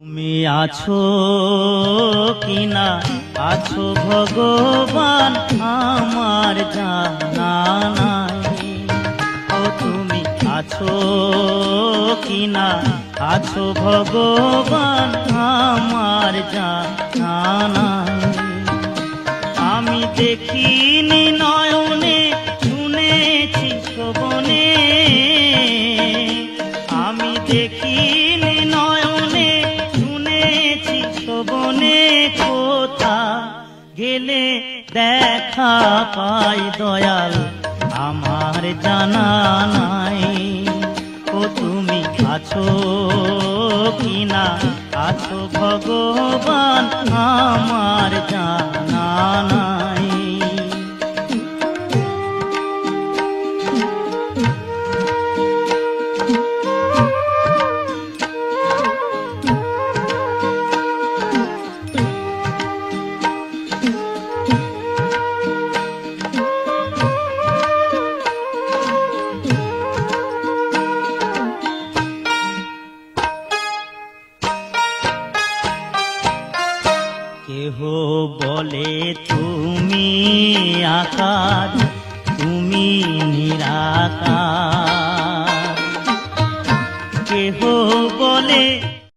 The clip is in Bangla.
তুমি আছো কিনা? আছো ভগবান, আমার জানা নাই। ও তুমি আছো কিনা? আছো ভগবান, আমার জানা নাই। আমি দেখিনি নয়নে শুনেছি শোভনে কোথা গেলে দেখা পাই দয়াল? আমার জানা নাই ও তুমি আছো কিনা? আছো ভগবান আমার কেহ বলে তুমি আকার তুমি নিরাকার। কেহ বলে